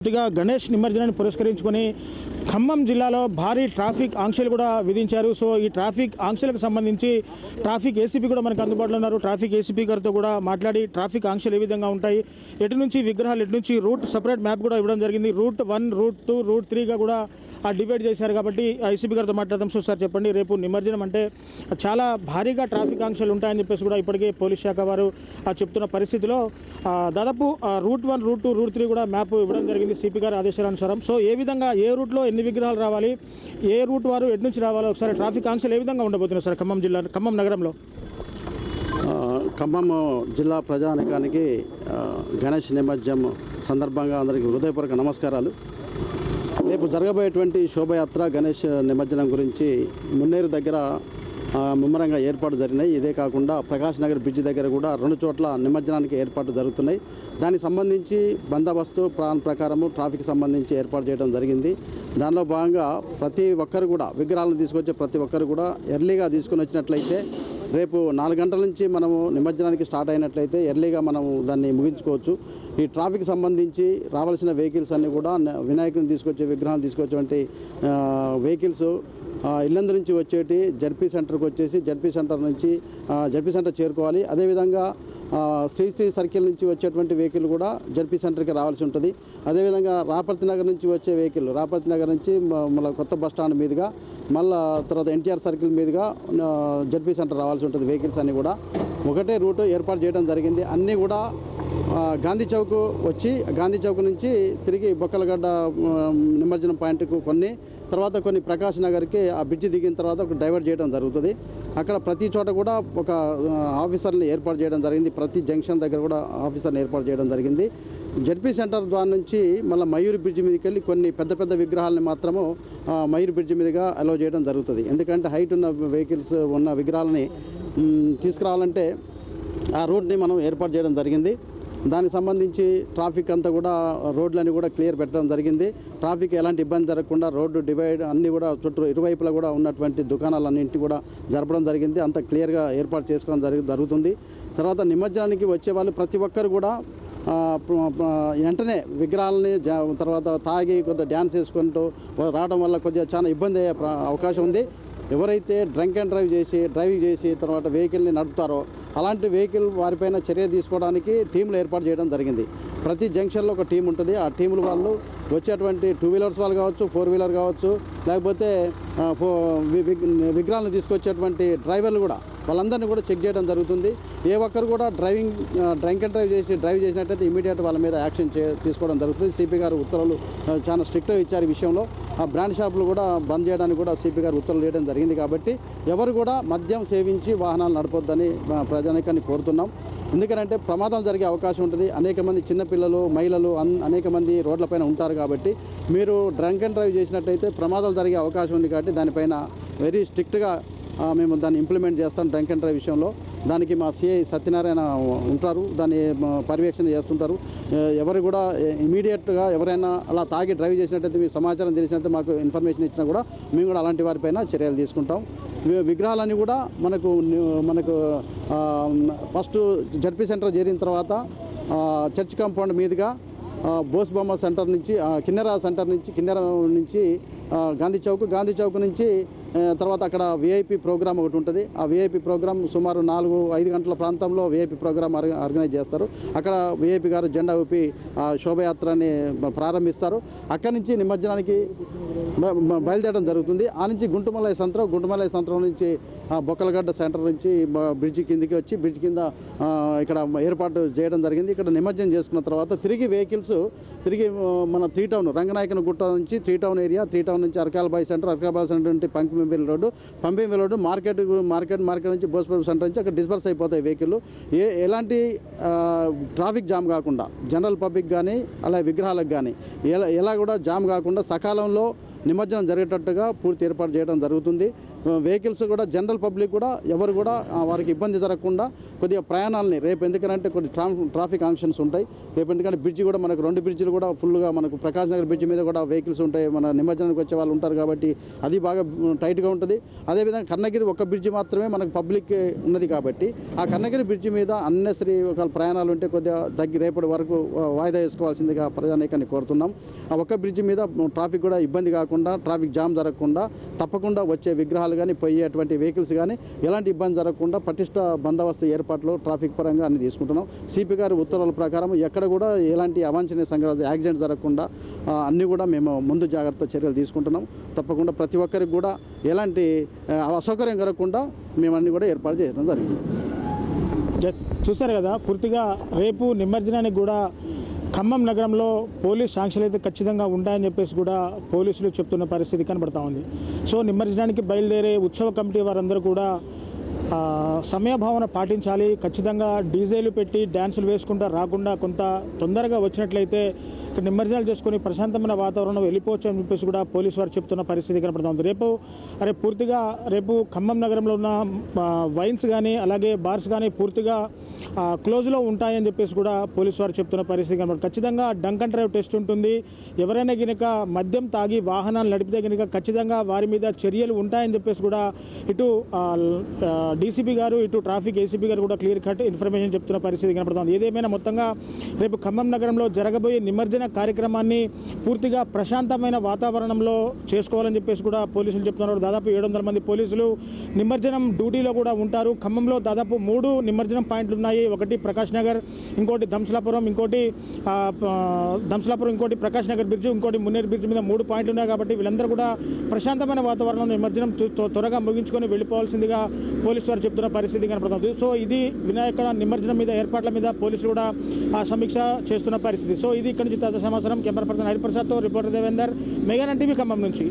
పూర్తిగా గణేష్ నిమజ్జనాన్ని పురస్కరించుకొని ఖమ్మం జిల్లాలో భారీ ట్రాఫిక్ ఆంక్షలు కూడా విధించారు. సో ఈ ట్రాఫిక్ ఆంక్షలకు సంబంధించి ట్రాఫిక్ ఏసీపీ కూడా మనకు అందుబాటులో ఉన్నారు. ట్రాఫిక్ ఏసీపీ గారితో కూడా మాట్లాడి ట్రాఫిక్ ఆంక్షలు ఏ విధంగా ఉంటాయి ఎటు నుంచి విగ్రహాలు ఎటు నుంచి రూట్ సపరేట్ మ్యాప్ కూడా ఇవ్వడం జరిగింది. Route one route two route త్రీగా కూడా ఆ డివైడ్ చేశారు కాబట్టి ఐసీపీ గారితో మాట్లాడదాం. సో సార్ చెప్పండి రేపు నిమజ్జనం అంటే చాలా భారీగా ట్రాఫిక్ ఆంక్షలు ఉంటాయని చెప్పేసి కూడా ఇప్పటికే పోలీస్ శాఖ వారు ఆ, చెప్తున్న పరిస్థితిలో దాదాపు route one route two route three కూడా మ్యాప్ ఇవ్వడం జరిగింది. సిపి గారి ఆదేశానుసారం సో ఏ విధంగా ఏ రూట్లో ఎన్ని విగ్రహాలు రావాలి ఏ రూట్ వారు ఎటు నుంచి రావాలో ఒకసారి ట్రాఫిక్ ఆంక్షలు ఏ విధంగా ఉండబోతున్నాయి సార్ ఖమ్మం జిల్లా ఖమ్మం నగరంలో? ఖమ్మం జిల్లా ప్రజానికానికి గణేష్ నిమజ్జనం సందర్భంగా అందరికీ హృదయపూర్వక నమస్కారాలు. రేపు జరగబోయేటువంటి శోభయాత్ర గణేష్ నిమజ్జనం గురించి మున్నేరు దగ్గర ముమ్మరంగా ఏర్పాటు జరిగినాయి. ఇదే కాకుండా ప్రకాష్ నగర్ బ్రిడ్జ్ దగ్గర కూడా రెండు చోట్ల నిమజ్జనానికి ఏర్పాటు జరుగుతున్నాయి. దానికి సంబంధించి బందోబస్తు ప్లాన్ ప్రకారము ట్రాఫిక్ సంబంధించి ఏర్పాటు చేయడం జరిగింది. దానిలో భాగంగా ప్రతి ఒక్కరు కూడా విగ్రహాలను తీసుకొచ్చే ప్రతి ఒక్కరు కూడా ఎర్లీగా తీసుకుని వచ్చినట్లయితే రేపు నాలుగు గంటల నుంచి మనము నిమజ్జనానికి స్టార్ట్ అయినట్లయితే ఎర్లీగా మనము దాన్ని ముగించుకోవచ్చు. ఈ ట్రాఫిక్ సంబంధించి రావాల్సిన వెహికల్స్ అన్నీ కూడా వినాయకుని తీసుకొచ్చే విగ్రహాలు తీసుకొచ్చేటువంటి వెహికల్స్ ఇల్లందు నుంచి వచ్చేటి జడ్పీ సెంటర్కి వచ్చేసి జడ్పీ సెంటర్ నుంచి జడ్పీ సెంటర్ చేరుకోవాలి. అదేవిధంగా శ్రీశ్రీ సర్కిల్ నుంచి వచ్చేటువంటి వెహికల్ కూడా జడ్పీ సెంటర్కి రావాల్సి ఉంటుంది. అదేవిధంగా రాపర్తి నగర్ నుంచి వచ్చే వెహికల్ రాపర్తి నగర్ నుంచి మ- మళ్ళీ కొత్త బస్ స్టాండ్ మీదుగా మళ్ళీ తర్వాత ఎన్టీఆర్ సర్కిల్ మీదుగా జడ్పీ సెంటర్ రావాల్సి ఉంటుంది వెహికల్స్ అన్నీ కూడా. ఒకటే రూట్ ఏర్పాటు చేయడం జరిగింది. అన్నీ కూడా గాంధీ చౌక్ వచ్చి గాంధీ చౌక్ నుంచి తిరిగి బొక్కలగడ్డ నిమజ్జనం పాయింట్కు కొన్ని తర్వాత కొన్ని ప్రకాష్ నగర్కి ఆ బ్రిడ్జి దిగిన తర్వాత ఒక డైవర్ట్ చేయడం జరుగుతుంది. అక్కడ ప్రతి చోట కూడా ఒక ఆఫీసర్ని ఏర్పాటు చేయడం జరిగింది. ప్రతి జంక్షన్ దగ్గర కూడా ఆఫీసర్ని ఏర్పాటు చేయడం జరిగింది. జడ్పీ సెంటర్ ద్వారా నుంచి మళ్ళీ మయూరి బ్రిడ్జి మీదకి వెళ్ళి కొన్ని పెద్ద పెద్ద విగ్రహాలని మాత్రము మయూరి బ్రిడ్జి మీదుగా అలౌ చేయడం జరుగుతుంది. ఎందుకంటే హైట్ ఉన్న వెహికల్స్ ఉన్న విగ్రహాలని తీసుకురావాలంటే ఆ రూట్ని మనం ఏర్పాటు చేయడం జరిగింది. దానికి సంబంధించి ట్రాఫిక్ అంతా కూడా రోడ్లన్నీ కూడా క్లియర్ పెట్టడం జరిగింది. ట్రాఫిక్ ఎలాంటి ఇబ్బంది జరగకుండా రోడ్డు డివైడ్ అన్నీ కూడా చుట్టూ ఇరువైపులా కూడా ఉన్నటువంటి దుకాణాలన్నింటి కూడా జరపడం జరిగింది. అంత క్లియర్గా ఏర్పాటు చేసుకోవడం జరుగు జరుగుతుంది. తర్వాత నిమజ్జనానికి వచ్చే వాళ్ళు ప్రతి ఒక్కరు కూడా వెంటనే విగ్రహాలని జా- తర్వాత తాగి కొంత డ్యాన్స్ వేసుకుంటూ రావడం వల్ల కొద్దిగా చాలా ఇబ్బంది అయ్యే ప్ర- అవకాశం ఉంది. ఎవరైతే డ్రంక్ అండ్ డ్రైవ్ చేసి డ్రైవింగ్ చేసి తర్వాత వెహికల్ని నడుపుతారో అలాంటి వెహికల్ వారిపైన చర్య తీసుకోవడానికి టీంలు ఏర్పాటు చేయడం జరిగింది. ప్రతి జంక్షన్లో ఒక టీం ఉంటుంది. ఆ టీముల వాళ్ళు వచ్చేటువంటి టూ వీలర్స్ వాళ్ళు కావచ్చు ఫోర్ వీలర్ కావచ్చు లేకపోతే ఫో వి- విగ్రహాలను తీసుకొచ్చేటువంటి డ్రైవర్లు కూడా వాళ్ళందరినీ కూడా చెక్ చేయడం జరుగుతుంది. ఏ ఒక్కరు కూడా డ్రైవింగ్ డ్రంక్ అండ్ డ్రైవ్ చేసి డ్రైవ్ చేసినట్టయితే ఇమీడియట్ వాళ్ళ మీద యాక్షన్ చే తీసుకోవడం జరుగుతుంది. సిపి గారు ఉత్తర్వులు చాలా స్ట్రిక్ట్గా ఇచ్చారు ఈ విషయంలో. బ్రాండ్ షాపులు కూడా బంద్ చేయడానికి కూడా సిపి గారు ఉత్తర్వులు వేయడం జరిగింది కాబట్టి ఎవరు కూడా మద్యం సేవించి వాహనాలు నడపొద్దని ప్రజానికాన్ని కోరుతున్నాం. ఎందుకంటే ప్రమాదాలు జరిగే అవకాశం ఉంటుంది. అనేక మంది చిన్నపిల్లలు మహిళలు అన్ అనేక మంది రోడ్లపైన ఉంటారు కాబట్టి మీరు డ్రంక్ అండ్ డ్రైవ్ చేసినట్టయితే ప్రమాదాలు జరిగే అవకాశం ఉంది కాబట్టి దానిపైన వెరీ స్ట్రిక్ట్గా మేము దాన్ని ఇంప్లిమెంట్ చేస్తాం డ్రంక్ అండ్ డ్రైవ్ విషయంలో. దానికి మా సిఐ సత్యనారాయణ ఉంటారు. దాన్ని పర్యవేక్షణ చేస్తుంటారు. ఎవరు కూడా ఇమీడియట్గా ఎవరైనా అలా తాగి డ్రైవ్ చేసినట్టయితే మీ సమాచారం తెలిసినట్టు మాకు ఇన్ఫర్మేషన్ ఇచ్చినా కూడా మేము కూడా అలాంటి వారిపైన చర్యలు తీసుకుంటాం. విగ్రహాలన్నీ కూడా మనకు మనకు ఫస్ట్ జడ్పీ సెంటర్ చేరిన తర్వాత చర్చ్ కాంపౌండ్ మీదుగా బోస్బొమ్మ సెంటర్ నుంచి కిన్నెరా కిన్నెర సెంటర్ నుంచి కిన్నెర నుంచి గాంధీ చౌక్ గాంధీ చౌక్ నుంచి తర్వాత అక్కడ విఐపి ప్రోగ్రామ్ ఒకటి ఉంటుంది. ఆ విఐపి ప్రోగ్రామ్ సుమారు నాలుగు ఐదు గంటల ప్రాంతంలో విఐపి ప్రోగ్రామ్ ఆర్గనైజ్ చేస్తారు. అక్కడ విఐపి గారు జెండా ఊపి శోభయాత్రని ప్రారంభిస్తారు. అక్కడి నుంచి నిమజ్జనానికి బయలుదేరడం జరుగుతుంది. ఆ నుంచి గుంటుమలయ సంత్రం గుంటుమలయ సంత్రం నుంచి బొక్కలగడ్డ సెంటర్ నుంచి బ్రిడ్జ్ బ్రిడ్జి కిందికి వచ్చి బ్రిడ్జ్ కింద ఇక్కడ ఏర్పాటు చేయడం జరిగింది. ఇక్కడ నిమజ్జనం చేసుకున్న తర్వాత తిరిగి వెహికల్స్ తిరిగి మన త్రీ టౌన్ రంగనాయకన గుట్ట నుంచి three town area three town నుంచి అర్కాలబాయ్ సెంటర్ అరకాలబాయి సెంటర్ నుండి పంపిమిల్ రోడ్డు పంపిమిల్ రోడ్డు మార్కెట్ మార్కెట్ మార్కెట్ నుంచి భోజపురం సెంటర్ నుంచి అక్కడ డిస్పర్స్ అయిపోతాయి వెహికల్ ఏ ఎలాంటి ట్రాఫిక్ జామ్ కాకుండా జనరల్ పబ్లిక్ కానీ అలా విగ్రహాలకు కానీ ఎలా ఎలా కూడా జామ్ కాకుండా సకాలంలో నిమజ్జనం జరిగేటట్టుగా పూర్తి ఏర్పాటు చేయడం జరుగుతుంది. వెహికల్స్ కూడా జనరల్ పబ్లిక్ కూడా ఎవరు కూడా వారికి ఇబ్బంది జరగకుండా కొద్దిగా ప్రయాణాలని రేపు ఎందుకంటే కొన్ని ట్రా- ట్రాఫిక్ ఆంక్షన్స్ ఉంటాయి. రేపు ఎందుకంటే బ్రిడ్జ్ కూడా మనకు రెండు బ్రిడ్జ్లు కూడా ఫుల్గా మనకు ప్రకాశ్ నగర్ బ్రిడ్జ్ మీద కూడా వెహికల్స్ ఉంటాయి. మన నిమజ్జనానికి వచ్చే వాళ్ళు ఉంటారు కాబట్టి అది బాగా టైట్గా ఉంటుంది. అదేవిధంగా కన్నగిరి ఒక బ్రిడ్జి మాత్రమే మనకు పబ్లిక్ ఉన్నది కాబట్టి ఆ కన్నగిరి బ్రిడ్జి మీద అన్నెసరీ ఒక ప్రయాణాలు ఉంటే కొద్దిగా దగ్గర రేపటి వరకు వాయిదా వేసుకోవాల్సిందిగా ప్రజానీకాన్ని కోరుతున్నాం. ఆ ఒక్క బ్రిడ్జి మీద ట్రాఫిక్ కూడా ఇబ్బంది కాకుండా ట్రాఫిక్ జామ్ జరగకుండా తప్పకుండా వచ్చే విగ్రహాలు కానీ పోయేటువంటి వెహికల్స్ కానీ ఎలాంటి ఇబ్బంది జరగకుండా పటిష్ట బందోబస్తు ఏర్పాట్లు ట్రాఫిక్ పరంగా అన్ని తీసుకుంటున్నాం. సిపి గారి ఉత్తర్వుల ప్రకారం ఎక్కడ కూడా ఎలాంటి అవాంఛనీయ సంఘటన యాక్సిడెంట్ జరగకుండా అన్నీ కూడా మేము ముందు జాగ్రత్త చర్యలు తీసుకుంటున్నాం. తప్పకుండా ప్రతి ఒక్కరికి కూడా ఎలాంటి అసౌకర్యం జరగకుండా మేము అన్ని కూడా ఏర్పాటు చేయడం జరిగింది. జస్ట్ చూశారు కదా పూర్తిగా రేపు నిమజ్జనానికి కూడా ఖమ్మం నగరంలో పోలీస్ ఆంక్షలు అయితే ఖచ్చితంగా ఉంటాయని చెప్పేసి కూడా పోలీసులు చెప్తున్న పరిస్థితి కనబడతా ఉంది. సో నిమజ్జనానికి బయలుదేరే ఉత్సవ కమిటీ వారందరూ కూడా సమయభావన పాటించాలి. ఖచ్చితంగా డీజేలు పెట్టి డ్యాన్సులు వేసుకుంటా రాకుండా కొంత తొందరగా వచ్చినట్లయితే ఇక్కడ నిమజ్జనాలు చేసుకొని ప్రశాంతమైన వాతావరణం వెళ్ళిపోవచ్చు అని చెప్పేసి కూడా పోలీసు వారు చెప్తున్న పరిస్థితి కనపడుతుంది. రేపు అరే పూర్తిగా రేపు ఖమ్మం నగరంలో ఉన్న వైన్స్ కానీ అలాగే బార్స్ కానీ పూర్తిగా క్లోజ్లో ఉంటాయని చెప్పేసి కూడా పోలీసు వారు చెప్తున్న పరిస్థితి కనబడుతుంది ఖచ్చితంగా డంక్ అండ్ డ్రైవ్ టెస్ట్ ఉంటుంది. ఎవరైనా గినక మద్యం తాగి వాహనాలు నడిపితే కనుక ఖచ్చితంగా వారి మీద చర్యలు ఉంటాయని చెప్పేసి కూడా ఇటు డీసీపీ గారు ఇటు ట్రాఫిక్ ఏసీపీ గారు కూడా క్లియర్ కట్ ఇన్ఫర్మేషన్ చెప్తున్న పరిస్థితి కనపడుతుంది. ఏదేమైనా మొత్తంగా రేపు ఖమ్మం నగరంలో జరగబోయే నిమజ్జన కార్యక్రమాన్ని పూర్తిగా ప్రశాంతమైన వాతావరణంలో చేసుకోవాలని చెప్పేసి కూడా పోలీసులు చెప్తున్నారు. దాదాపు ఏడు వందల మంది పోలీసులు నిమజ్జనం డ్యూటీలో కూడా ఉంటారు. ఖమ్మంలో దాదాపు మూడు నిమజ్జనం పాయింట్లు ఉన్నాయి. ఒకటి ప్రకాష్ నగర్ ఇంకోటి ధంసలాపురం ఇంకోటి ఆ, ధంసలాపురం ఇంకోటి ప్రకాష్ నగర్ బ్రిడ్జ్ ఇంకోటి మున్నేరు బ్రిడ్జ్ మీద మూడు పాయింట్లు ఉన్నాయి కాబట్టి వీళ్ళందరూ కూడా ప్రశాంతమైన వాతావరణంలో నిమజ్జనం త్వరగా ముగించుకొని వెళ్ళిపోవాల్సిందిగా పోలీసులు వారు చెప్తున్న పరిస్థితి కనపడుతుంది. సో ఇది వినాయక నిమజ్జనం మీద ఏర్పాట్ల మీద పోలీసులు కూడా ఆ సమీక్ష చేస్తున్న పరిస్థితి. సో ఇది ఇక్కడ నుంచి తాజా సమాచారం. కెమెరా పర్సన్ హరిప్రసాద్తో రిపోర్టర్ దేవేందర్. మెగాన్ టీవీ ఖమ్మం నుంచి.